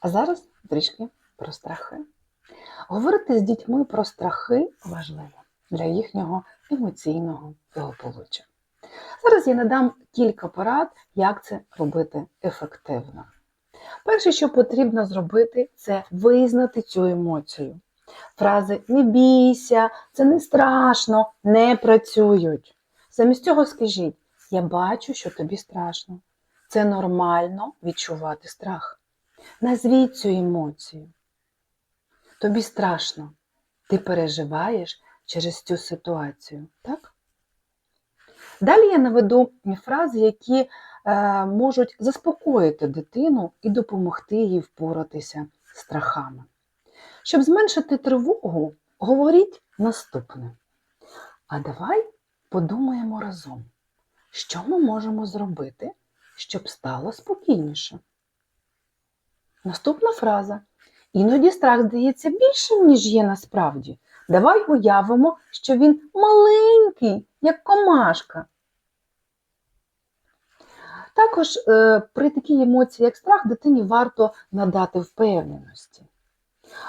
А зараз трішки про страхи. Говорити з дітьми про страхи важливо для їхнього емоційного благополуччя. Зараз я надам кілька порад, як це робити ефективно. Перше, що потрібно зробити, це визнати цю емоцію. Фрази не бійся, це не страшно, не працюють. Замість цього скажіть: я бачу, що тобі страшно. Це нормально відчувати страх. Назвіть цю емоцію. Тобі страшно. Ти переживаєш через цю ситуацію, так? Далі я наведу фрази, які е, можуть заспокоїти дитину і допомогти їй впоратися страхами. Щоб зменшити тривогу, говоріть наступне. А давай подумаємо разом, що ми можемо зробити, щоб стало спокійніше. Наступна фраза. Іноді страх здається більшим, ніж є насправді. Давай уявимо, що він маленький, як комашка. Також е, при такій емоції, як страх, дитині варто надати впевненості.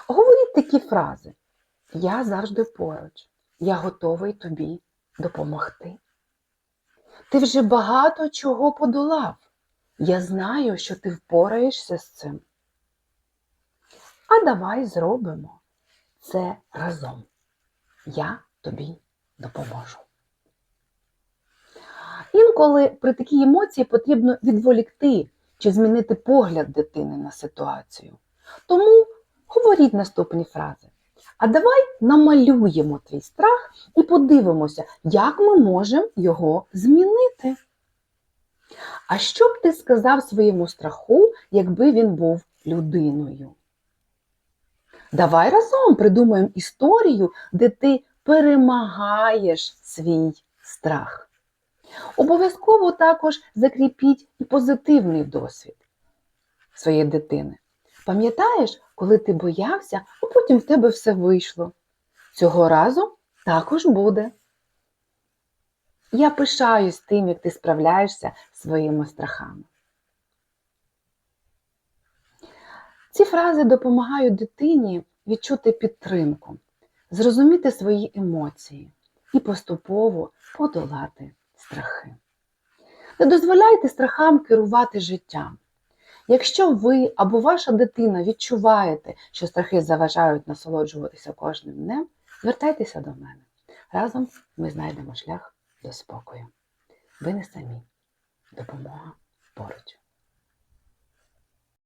Говоріть такі фрази. Я завжди поруч, я готовий тобі допомогти. Ти вже багато чого подолав. Я знаю, що ти впораєшся з цим. А давай зробимо це разом. Я тобі допоможу. Інколи при такій емоції потрібно відволікти чи змінити погляд дитини на ситуацію. Тому говоріть наступні фрази. А давай намалюємо твій страх і подивимося, як ми можемо його змінити. А що б ти сказав своєму страху, якби він був людиною? Давай разом придумаємо історію, де ти перемагаєш свій страх. Обов'язково також закріпіть і позитивний досвід своєї дитини. Пам'ятаєш, коли ти боявся, а потім в тебе все вийшло. Цього разу також буде. Я пишаюсь тим, як ти справляєшся зі своїми страхами. Ці фрази допомагають дитині відчути підтримку, зрозуміти свої емоції і поступово подолати страхи. Не дозволяйте страхам керувати життям. Якщо ви або ваша дитина відчуваєте, що страхи заважають насолоджуватися кожним днем, звертайтеся до мене. Разом ми знайдемо шлях до спокою. Ви не самі. Допомога поруч.